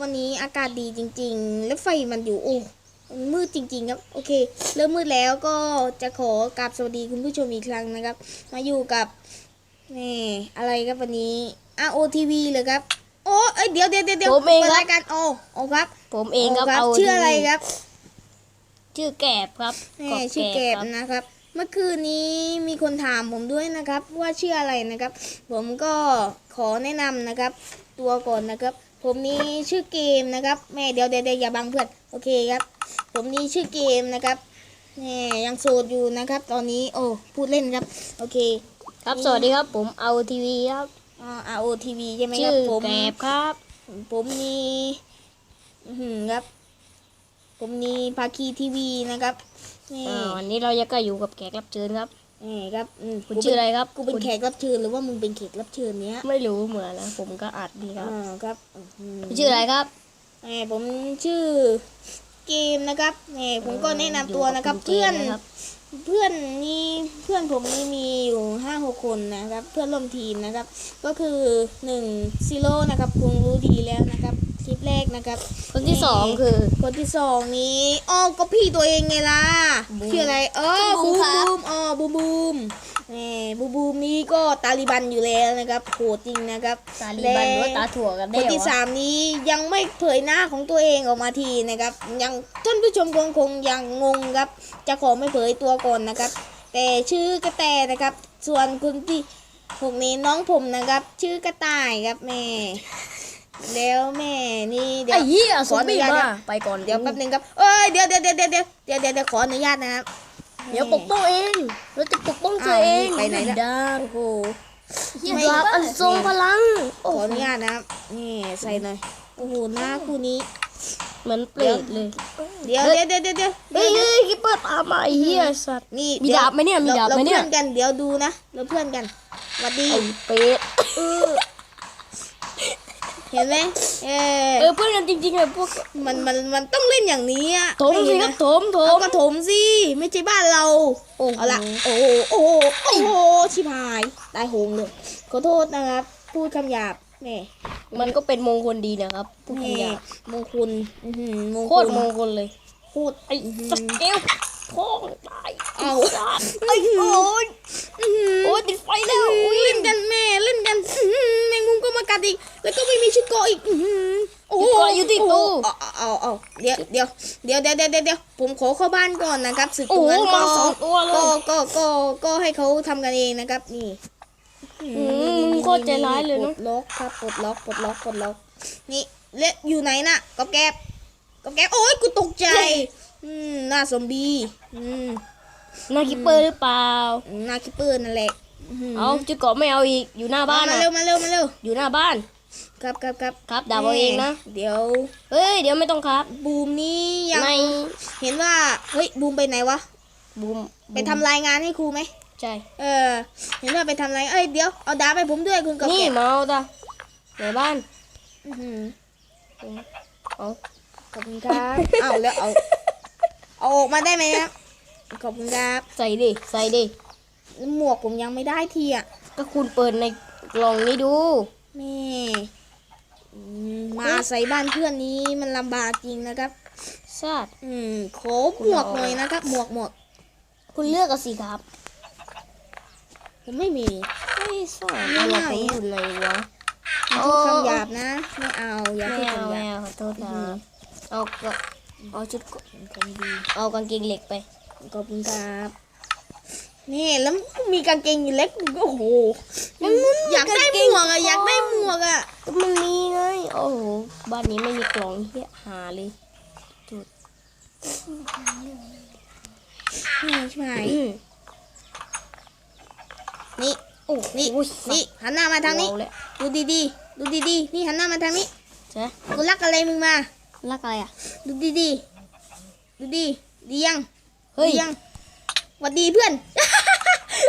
วันนี้อากาศดีจริง ๆ แล้วไฟมันอยู่โอ้มันมืดจริง ๆ ครับ โอเค เริ่มมืดแล้วก็จะขอกราบสวัสดีคุณผู้ชมอีกครั้งนะครับ มาอยู่กับนี่อะไรครับวันนี้ ROTV เลยครับ โอ้เอ้ยเดี๋ยวเดี๋ยวเดี๋ยวเดี๋ยวผมเองครับปิดรายการโอ้โอ้ครับผมเองครับโเอาชื่ออะไรครับชื่อแกบครับแม่ชื่อเก็บนะครับ เมื่อคืนนี้มีคนถามผมด้วยนะครับ ว่าชื่ออะไรนะครับ ผมก็ขอแนะนำนะครับ ตัวก่อนนะครับ ผมนี้ชื่อเกมนะครับแม่เดี๋ยวเดี๋ยวเดี๋ยวอย่าบังเพื่อนโอเคครับ ผมนี้ชื่อเกมนะครับแม่ยังโสดอยู่นะครับ ตอนนี้โอ้พูดเล่นครับ โอเค ครับสวัสดีครับผมเอาทีวีครับอ่า ROTV ใช่ไหมคชื่รับอผมแกบครับ ผมนี่อื้อหือครับ ผมนี่ภาคีทีวีนะครับนี่อ่าวันนี้เราจะก็อยู่กับแขกรับเชิญครับ นี่ครับอืมคุณกูชื่อเป็นอะไรครับกูเป็นคุณแขกรับเชิญหรือว่ามึงเป็นแขกรับเชิญเนี้ย ไม่รู้เหมือนนะผมก็อัดดีครับอ่าครับอื้อหือคุณชื่ออะไรครับแหมผมชื่อเกมนะครับแหมผมก็แนะนำตัวนะครับยู่เพื่อนกับคุณกมนะครับเพื่อนนี่เพื่อนผมนี่มีอยู่ห้าหกคนนะครับ เพื่อนร่วมทีมนะครับ ก็คือหนึ่งซีโร่นะครับคงรู้ดีแล้วนะครับค ลิปแรกนะครับคนที่สองคือ คนที่สองนี้อ๋อก็พี่ตัวเองไงล่ะบูมชื่ออะไรเออบูบูมมครับ บูมอ๋อบูมบูมแหมบูมบูมนี้ก็ตาลิบันอยู่แล้วนะครับโหดจริงนะครับตาลีบันหรือว่าตาถั่วกันคได้นเหรที่อสามนี้ยังไม่เผยหน้าของตัวเองออกมาทีนะครับ ยังท่านผู้ชมคงคงยังงงครับ จะขอไม่เผยตัวก่อนนะครับ แต่ชื่อกระแตนะครับ ส่วนคุณที่พวกนี้น้องผมนะครับ ชื่อกระต่ายครับแม่ แล้วแม่นี่เดี๋ยไอ้วเหี้ยขสอมอนุบีญาตมานะไปก่อนเดี๋ยวแป๊บนึงครับเอ้ยเดี๋ยวเดี๋ยวเดี๋ยวเดี๋ยวเดี๋ยวเดี๋ยวเดี๋ยวขออนุญาตนะครับ เดี๋ยวปกป้องเองเราจะปกป้องตัวอ้าวเองไปไหนล่ะ ด้โอ้โหเหี้ยดาบอันทรงพลังขโอ้อโหอนุญาตนะครับนี่ใส่หน่อยโอ้โหหน้าคู่นี้ เหมือนเปรตเลยเดี๋ยวเดี๋ยวเดี๋ยวเดี๋ยวเดี๋ยวเฮ้ยเฮ้ยคิปเปอร์ตามมาไอ้เหี้ยสัตว์ นี่มีเดี๋ยวดาบไหมเนี่ยมีดาบไหมเนี่ยเราเพื่อนกันเดี๋ยวดูนะเราเพื่อนกันสวัสดีไอ้เปรตเออ เห็นไหมเออเออเพื่อนกันจริงๆเลยพวกมันมันมันต้องเล่นอย่างนี้อะถมไม่สิเห็นครันะบถมถเอามกระถมสิไม่ใช่บ้านเราโอ้โห เอาละโอ้โหโอ้โหโอ้โหชิบหายตายโหงเลยขอโทษนะครับ พูดคำหยาบแม่มันก็เป็นมงคลดีนะครับผู้แม่คำหยาบมงคลอื้อหือมงโคคตลรมงคลเลยโคตรไอ้สเกล พ่องตายเอาสัตว์ไอ้โอ้ยอื้อหือโอ้ยติดไฟแล้วอุ้ยเล่นกันแม่เล่นกันอื้อหือแมงมุมก็มากัดอีก แล้วก็ไม่มีชุดเกาะอีกอื้อหือโอ้โหก่อนอยู่ที่ตู้เอาเอาเอาเดี๋ยวเดี๋ยวเดี๋ยวเดี๋ยวเดี๋ยวเดี๋ยวผมขอเข้าบ้านก่อนนะครับสึกโอ้ตรงโหนั้นก็มาสองตัวเลก็ยก็ก็ก็ให้เขาทำกันเองนะครับ นี่อืมโคตรใจร้ายเลยปลเนาะดล็อกครับปลดล็อกปลดล็อกปลดล็อกนี่เละอยู่ไหนน่ะกอบแกบกอบแกบโอ้ยกูตกใจ อืมหน้าซอมบี้อืมนาคิปเปอร์หรือเปล่าหน้าคิปเปอร์นั่นแหละมเอาจะเกาะไม่เอาอีกอยู่หน้าบ้านมาอะเร็วมาเร็วมาเร็วอยู่หน้าบ้าน ครับครับครับครับดาบเอาเองนะเดี๋ยวเฮ้ยเดี๋ยวไม่ต้องครับ บูมนี่ยังในเห็นว่าเฮ้ยบูมไปไหนวะบูมไปทำรายงานให้ครูไหมใช่เออ เห็นว่าไปทำรายเอ้ยเดี๋ยวเอาดาบไปผมด้วยคุณกอบนี่แกบเมาตาในบ้านอื้อหือเอาขอบคุณครับเอาแล้วเอา เอาออกมาได้ไหมครับขอบคุณครับ ใส่ดิ ใส่ดิ หมวกผมยังไม่ได้ทีอะก็คุณเปิดในกล่องนี้ดู แม่อืมมาใส่บ้านเพื่อนนี้มันลำบากจริงนะครับซาดอืมขอหมวกหน่อยนะครับ หมวกหมวกคุณเลือกกันสิครับผมไม่มีเฮ้ยซาดไม่อะไรไหนของคุณเลยวะอย่าพูดคำหยาบนะ ไม่เอาอย่าไม่พูดเอาคำหไม่ยาบ เอาขอโทษครับเอาก็ เอาชุดเกาะคนดีเอากางเกงเหล็กไปขอบคุณครับนี่แล้วมีกางเกงอยู่เล็กโอ้โหอยากได้หมวกอะอยากได้หมวกอะก็มันมีไงโอ้โหบ้านนี้ไม่มีกล่องเฮียหาเลยจุดนี่ใช่ไหมอืมนี่โอ้นี่โหนี่หันหน้ามาทางนี้เอแล้วดูดีๆดูดีๆนี่หันหน้ามาทางนี้ใช่กูรักอะไรมึงมา รักอะไรอะ ดูดีๆดูดีดียังเฮ้ยดียังหวัดดีเพื่อน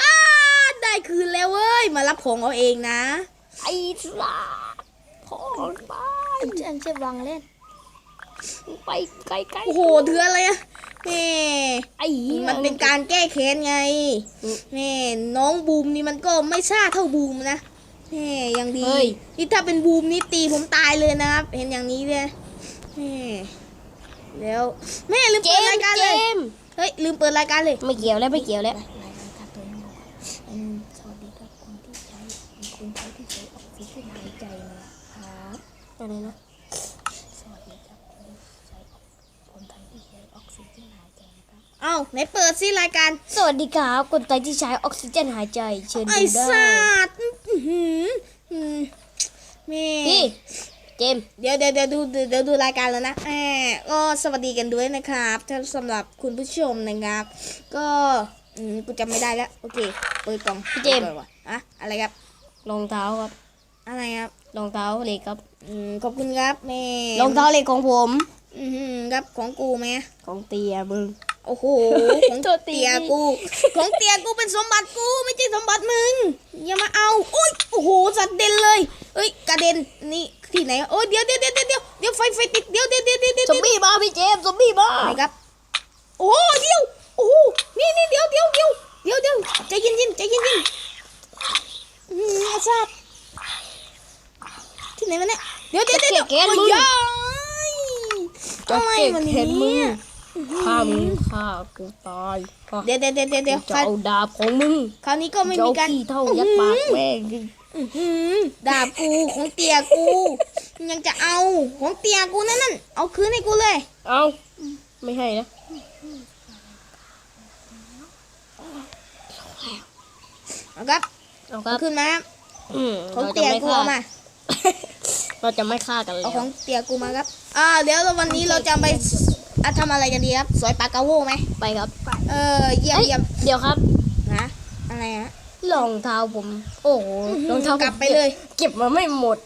อ้าได้คืนแล้วเว้ย มารับของเอาเองนะ ไอ้สลาพ่อไปฉันจะวางเล่น ไปไกลๆโอ้โหเถืออะไรอะแม่ไอ้หี้ยมันเป็นการแก้แค้นไงแม่น้องบูมนี่มันก็ไม่ซ่าเท่าบูมนะแม่ยังดีเฮ้ยนี่ถ้าเป็นบูมนี่ตีผมตายเลยนะครับ เห็นอย่างนี้เลย แม่แล้วแม่ลืมเจเปิดมรายส์การเจเลยมส์เฮ้ยลืมเปิดรายการเลยไม่เกี่ยวแล้วไม่เกี่ยวแล้วรายการตัวนี้อืมสวัสดีครับคนที่ใช้คนใช้ที่ใช้ออกซิเจนหายใจนะครับอะไรนะสวัสดีครับคนที่ใช้คนไทยที่ใช้ออกซิเจนหายใจนะครับเอ้าไหนเปิดซิรายการสวัสดีครับคนไทยที่ใช้ออกซิเจนหายใจเชิญไอ้ดูได้สัตว์อื้อหืออืมแม่พี่ เจมส์เดี๋ยวเดี๋ยวเดี๋ยวดูเดี๋ยวเดี๋ยวดูรายการแล้วนะแหมก็สวัสดีกันด้วยนะครับถ้าสำหรับคุณผู้ชมนะครับ ก็อืมกูจำไม่ได้แล้ว โอเคเปิดกล่องเปิดก่อนอะอะไรครับ รองเท้าครับอะไรครับ รองเท้าเหล็กครับอืมขอบคุณครับแม่รองเท้าเหล็กของผม อือหือครับของกูไหมของเตียมึง โอ้โห ของตัวตีเตียกู ของเตียกูเป็นสมบัติกูไม่ใช่สมบัติมึง อย่ามาเอา โอ้ย โอ้โหสัตว์เด่นเลย เอ้ย กระเด็น นี่ ที่ไหนโอ้ยเดี๋ยวเดี๋ยวเดี๋ยวเดี๋ยวเดี๋ยวไฟไฟติดเดี๋ยวเดี๋ยวเดี๋ยวเดี๋ยวเดี๋ยวซอมบี้มาพี่เจมส์ซอมบี้มาไหนครับโอ้เดี๋ยวโอ้โหนี่นี่เดี๋ยวเดี๋ยวเดี๋ยวเดี๋ยวเดี๋ยวใจเย็นเย็นใจเย็นเย็นอืมอาซาบที่ไหนวะเนี่ยเดี๋ยวเดี๋ยวเดี๋ยวเดี๋ยวแกนมึงโอ้ยย้ายจะอะไรเก็บวะเห็นมึเนี่งยฆ่ามึงฆ่ากูตายเดี๋ยวเดี๋ยวเดี๋ยวเดี๋ยวเดี๋ยวจะเอาดาบของมึงคราวนี้ก็ไม่จะมีเอาการขี้เท่ายัดปากแม่ง อื้อหือดาบกูของเตียกู ยังจะเอาของเตียกูนั่นนั่นเอาคืนให้กูเลย เอาไม่ให้นะเอาครับเอาคเอารับคืนมาครับอืมของเราจะเตียไม่กูฆ่าเอามา เราจะไม่ฆ่ากันแล้เอาวของเตียกูมาครับ อ่าเดี๋ยวเราวันนี้เราจะไปอะทำอะไรกันดีครับสอยปลากระโวไหมไปครับ เออเยี่ยมเอ้ยเยี่ยมเดี๋ยวครับนะอะไรฮะ รองเท้าผม โอ้โหรองเท้ากลับไปเลย เก็บมาไม่หมด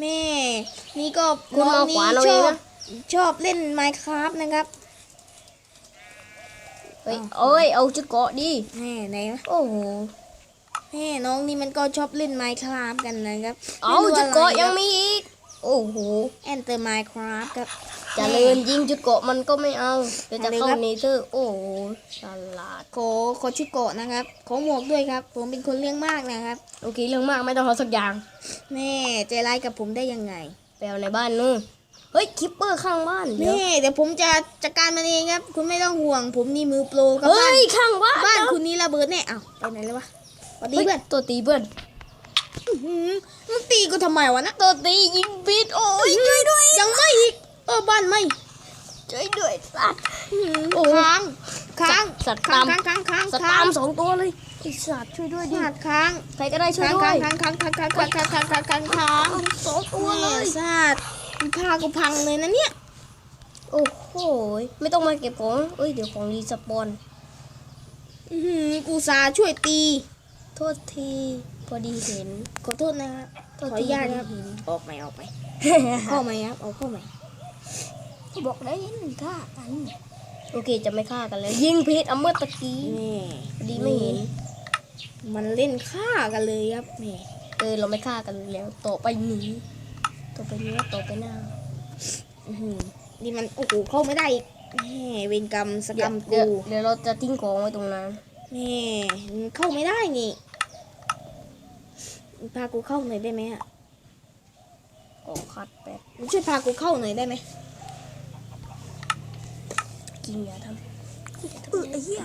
แม่ นี่ก็คุณน้องเอานี่ขวานเอาชเองอบนะชอบเล่น Minecraft นะครับเฮ้ยเอ้ยเอาชุดเกาะดิแม่ไหนวะโอ้โหแม่น้องนี่มันก็ชอบเล่น Minecraft กันนะครับ เอาไม่รู้ชุดเกาะอะไรยังมีอีก โอ้โหแอนเตอร์ Minecraft ครับเจะเลินยิงชุดเกาะมันก็ไม่เอาเดี๋ยวจะเข้าเอาเลยครับเนเธอร์โอ้โหฉลาดขอขอชุดเกาะนะครับขอหมวกด้วยครับ ผมเป็นคนเรื่องมากนะครับ โอเคเรื่องมากไม่ต้องเอาสักอย่างแม่ใจร้ายกับผมได้ยังไงไปเอาในบ้านนู่นเฮ้ยคิปเปอร์ข้างบ้านเดี๋ยวแม่เดี๋ยวผมจะจัดการมันเองครับ คุณไม่ต้องห่วง ผมนี่มือโปรครับเฮ้บ้านยข้างบ้านบ้านเดี๋ยวคุณนี่ระเบิดแน่อ้าวไปไหนเลยวะสวัสดีเฮ้ยเพื่อนตัวตีเพื่อนอื้อหือ มึงตีกูทำไมวะนะตัวตียิงปิดโอ้ยช่วยด้วยยังไม่อีกเออบ้านไม่ช่วยด้วยสัตว์อื้อหือโอ้ค้างค้างสัตว์ค้างตามค้างค้างค้างสตาค้างมสองตัวเลยไอสัตว์ช่วยด้วยดิขาดค้างใครก็ได้ช่วยค้างด้วค้างยค้างค้างค้างค้างค้างค้างค้างค้างค้างค้างสองตัวเลแม่ยซาดมันพากูพังเลยนะเนี่ยโอ้โหไม่ต้องมาเก็บของเอ้ยเดี๋ยวของรีสปอนอื้อหือกูสาช่วยตี โทษที พอดีเห็นขอโทษนะครับโทขอษอทีนุญาตครับพอดีเห็นออกไหมออกไหมเข้าไหมครับเอาเข้าไหมบอกได้ยินฆ่ากันโอเคจะไม่ฆ่ากันแล้ว ยิงพิษเอาเมื่อตะกี้นี่พอดีไม่เห็น มันเล่นฆ่ากันเลยครับนี่เออเราไม่ฆ่ากันแล้วต่อไปนี้ต่อไปนี้ต่อไปหน้าอื้อหือนี่มันโอ้โหเข้าไม่ได้อีกแม่เวรกรรมสกเดี๋รยรวมเดี๋ยวกูเดี๋ยวเราจะทิ้งของไว้ตรงนั้นแม่มันเข้าไม่ได้นี่ พากูเข้าหน่อยได้ไหมอะขอคัดแป๊บช่วยพากูเข้าหน่อยได้ไหมกินอย่าทำเออไอ้เหี้ย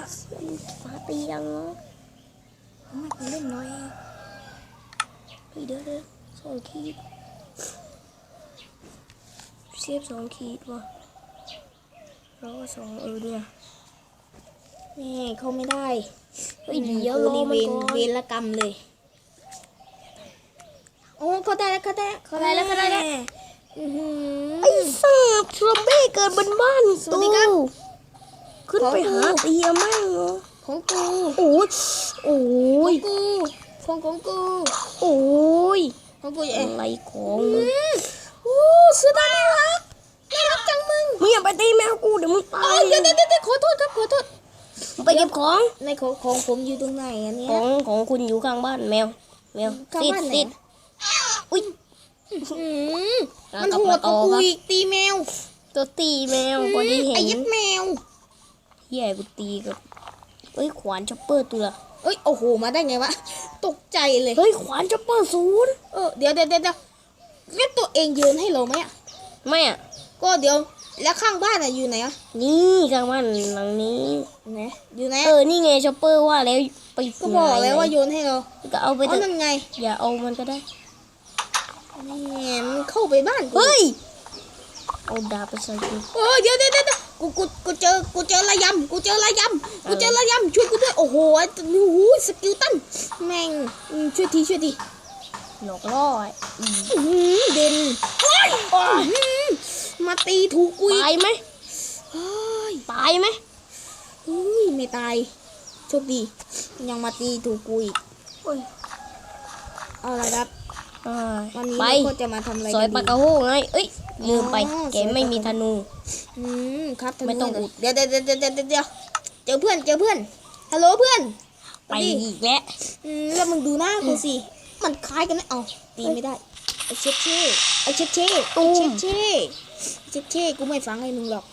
ฟ้าตียังเนาะไม่กูเล่นน้อยเฮ้ยเดี๋ยวเดี๋ยวสองขีดเสียบสองขีดว่ะแล้วก็สองเออด้วยแม่เข้าไม่ได้เฮ้ยเดี๋ยวกูรอนี่มัเวนรก่อนเวรกรรมเลยโอ้ เข้าได้แล้วเข้าได้เข้าได้แล้วเข้าได้แล้วม่อื้อหือไอ้สัตว์ซอมบี้เกิดบนบ้านสวัสดีครับขึ้นไปหาของกูเตียมั่งเหรอของกูโอ้ยโอ้ยกูของของกูโอ้ยของกูเองอะไรของมึงโอ้เสื้อดำน่ารักน่ารักจังมึงมึงอย่าไปตีแมวกูเดี๋ยวมึงตาเอ้ยยเดี๋ยวเดี๋ยวเดี๋ยวขอโทษครับขอโทษมึงไปเก็บของในของของผมอยู่ตรงไหนอันเนี้ขยองของคุณอยู่ข้างบ้านแมวแมวข้างติดบ้านไหนติด อุ้ยอืมแล้วมันกลับโหมาดกว่าต่อกูครับอีกตีแมว ตัวตีแมวพอดีเห็ไอ้นยัดแมวเฮียกูตีกับเอ้ยขวานช็อปเปอร์ตัวละเอ้ยโอ้โหมาได้ไงวะตกใจเลยเฮ้ยขวานจะเปิดศูนย์เออเดี๋ยวเดี๋ยวเดี๋ยวเดี๋ยวแล้วตัวเองยืนให้เราไหมอะไม่อะก็เดี๋ยวแล้วข้างบ้านอะอยู่ไหนอะนี่กลางบ้านหลังนี้ไหนอยู่ไหนเออนี่ไงชอปเปอร์ว่าแล้วไปก็บอกแล้วว่าโยนให้เราก็เอาไปอ๋เถออะนั่นไงอย่าเอามันก็ได้ นี่มันเข้าไปบ้านกูเฮ้ยเอาดาบไปใส่กูเออเดี๋ยวเดี๋ยวเดี๋ยวกูกูกูเจอกูเจอระยำกูเจอระยำกูเจอระยำช่วยกูด้วยโอ้โหไอ้โอ้โหสกิลตันแม่งอืมช่วยทีช่วยทีหลอกล่อไอ้อีอื้อหือเด่นโอ้ยอื้อหือมาตีถูกกูอีกตายไหมเฮ้ยตายไหมอุ้ยไม่ตายโชคดี ยังมาตีถูกกูอีกโอ้ยเอาละครับอ่า วันนี้ไปเราก็จะมาทำอะไรซอยกันปากดีกาโฮไงเอ้ยลืมไปอ๋อแกไม่มีธนูอืมครับทำไม่ต้องเลยอุดเดี๋ยวเดี๋ยวเดี๋ยวเดี๋ยวเดี๋ยวเดี๋ยวเจอเพื่อนเจอเพื่อนฮัลโหลเพื่อนไปอีกแล้วอืมแล้วมึงดูหน้ากูสิมันคล้ายกันนะเอาตีไม่ได้ไอเช็ดเช่ไอเช็ดเช่ไอเช็ดเช่ไอ้เช็ดเช่กูไม่ฟังไอ้มึงหรอก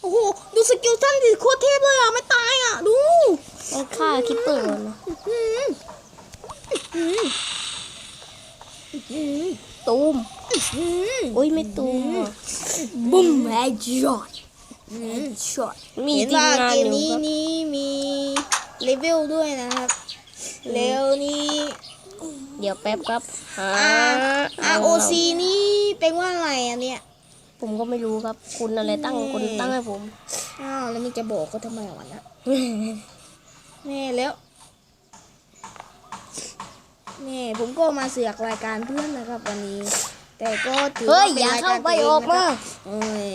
โอ้โหดูสกิลสั้นดิโคตรเทพเลยอะไม่ตายอะดูต้องฆ่าคิปเปอร์ก่อนนะอืมอืมอืม ตูมอืมโอ้ยไม่ตูมอะบุ้มแฮดช็อตช็อตมีเห็นทีมว่างานเกอมยู่นี้ครับนี่มีเลเวลด้วยนะครับเลเวลนี้ เดี๋ยวแป๊บครับหา R O C นี่เป็นว่าอะไรอะเนี่ยผมก็ไม่รู้ครับ คุณอะไรตั้งคนตั้งให้ผม อ้าวแล้วมึงจะบอกเขาทำไมวะนะแม่แล้ว แม่ผมก็มาเสือกรายการเพื่อนนะครับวันนี้ แต่ก็ถือเฮ้ยว่ป็นอย่ารกเข้ารไปตัวออกมานะครับเอ้ย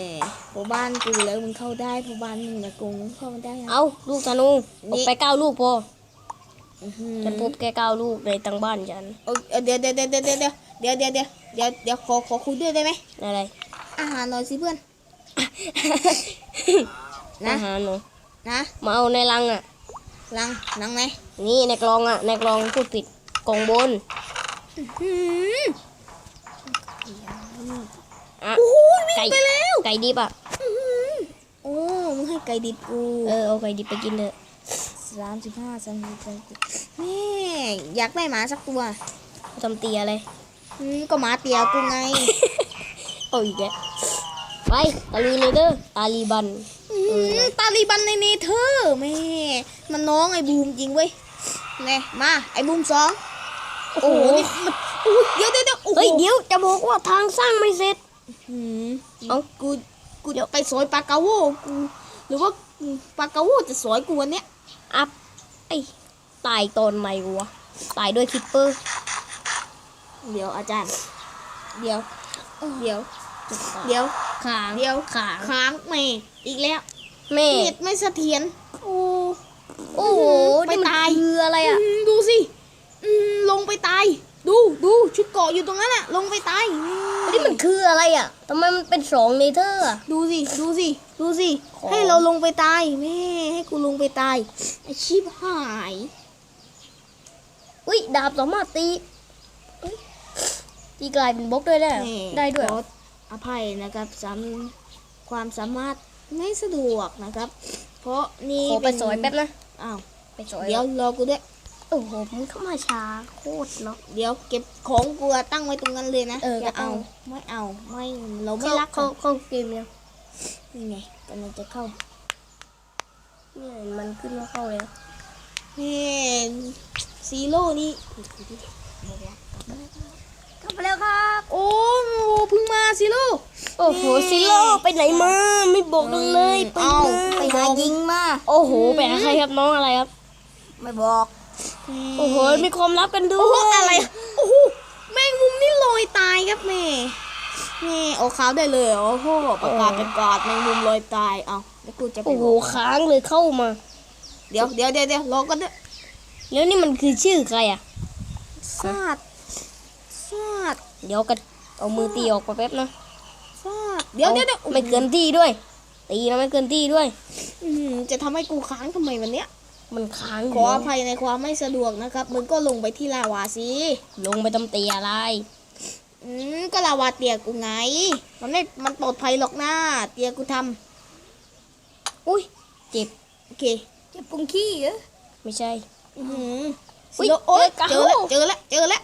พอบ้านกูแล้วมึงเข้าได้พอบ้านมึงอย่าโกงมึงเข้าไม่ได้นะเอาลูกธนูออกไปเก้าลูกพออื้อหือฉันพบแค่เก้าลูกในตังบ้านฉันเอาเอาเดี๋ยวเดี๋ยวเดี๋ยวเดี๋ยวเดี๋ยวเดี๋ยวเดี๋ยวเดี๋ยวเดี๋ยวเดี๋ยวขอขอคุยด้วยได้ไหมอะไรอาหารหน่อยสิเพื่อนนะอาหารหนูนะมาเอาในรังอะลังลังไหนนี่ในกลองอะในกลองพูดผิด กล่องบนหืมอะโอ้โหวิ่งไก่ไปแล้ว ไก่ดิบอะอื้อหือโอ้มึงให้ไก่ดิบกู เออเอาไก่ดิบไปกินเถอะสามสิบห้าสามสิบสามสิบแม่อยากได้หมาสักตัวทำเตียอะไรอืมก็หมาเตียกูไงเอาอีกแล้วไปตะลุยเลยเด้อตาลีบันอืมตาลีบันในเนเธอร์แม่มันน้องไอ้บูมจริงเว้ยไงมาไอ้บูมสอง โอ้โหนี่มันอุ๊ยเดี๋ยวเดี๋ยวเดี๋ยวโอ้โหเฮ้ยเดี๋ยวจะบอกว่าทางสร้างไม่เสร็จอืมเอ้ากูกูไปสอยปลากาโวกูหรือว่าปลากาโวจะสอยกูวันเนี้ยอัพไอ้ตายตอนไหนวะตายด้วยคิปเปอร์ เดี๋ยวอาจารย์ เดี๋ยว เดี๋ยว เดี๋ยวขางเดี๋ยวขางค้างแม่อีกแล้วแม่เน็ตไม่เสถียรโอ้โอ้โหไปนี่มันตาย คืออะไรอะ อืมดูสิอืม ลงไปตาย ดูดูชุดเกาะอยู่ตรงนั้นอะลงไปตายอืมนี่มันคืออะไรอะทำไมมันเป็นสองเนเธอร์อะดูสิดูสิดูสิของให้เราลงไปตายแม่ให้กูลงไปตายไอชิบหายอุ้ยดาบสามารถตีเอ้ยตีกลายเป็นบล็อกด้วยได้เหรอแม่ได้ด้วยเหขรอออภัยนะครับสำความสามารถไม่สะดวกนะครับ เพราะนี่ขอไปเป็นสอยแป๊บนะ อ้าวไปสอยเดี๋ยวรอกูด้วย โอ้โหมึงเข้ามาช้าโคตรเนาะเดี๋ยวเก็บของกูอะตั้งไว้ตรงนั้นเลยนะเอออย่าก็ต้เอาองไม่เอาไม่เราไม่เข้ารักเข้าเข้าเกมยังนี่ไงกำลังจะเข้าเนี่ยมันขึ้นว่าเข้าแล้วนี่ซีโร่นี่เข้าไปแล้วครับ โอ้โหเพิ่งมาซีโร่โอ้โหซิโร่ไปไหนมาไม่บอกกันเลยไปเอาเลยไปหายิงมา โอ้โหไปหาใครครับน้องอะไรครับ ไม่บอก โอ้โห มีความลับกันด้โอ้วโหยอะไรโอ้โหแมงมุมนี่ลอยตายครับแม่แม่เอาขาวได้เลยเหรอโอ้โหประกาศประกาศแมงมุมลอยตายเอาแล้วกูจะไปโอ้โห บอกค้างเลยเข้ามา เดี๋ยวเดี๋ยวเดี๋ยวเดี๋ยวรอกันด้วยแล้วนี่มันคือชื่อใครอะ ซาดซาดเดี๋ยวกันเอามือตีออกไปแป๊บนะซาดเดี๋ยวเดี๋ยวเดี๋ยวไม่เกินที่ด้วย ตีนะไม่เกินที่ด้วย อื้อหือจะทำให้กูค้างทำไมวันเนี้ย มันค้างอขยู่ออภัยในความไม่สะดวกนะครับ มึงก็ลงไปที่ลาวาสิลงไปตำตีอะไร อืมก็ลาวาเตียกูไง มันไม่มันปลอดภัยหรอกนะเตียกูทำอุ้ยเจ็บโอเคเจ็บปุงขี้เหรอไม่ใช่ อื้อหืออุ๊ยโอ้ยเจเจออเก่าแล้วเจอแล้วเจอแล้ว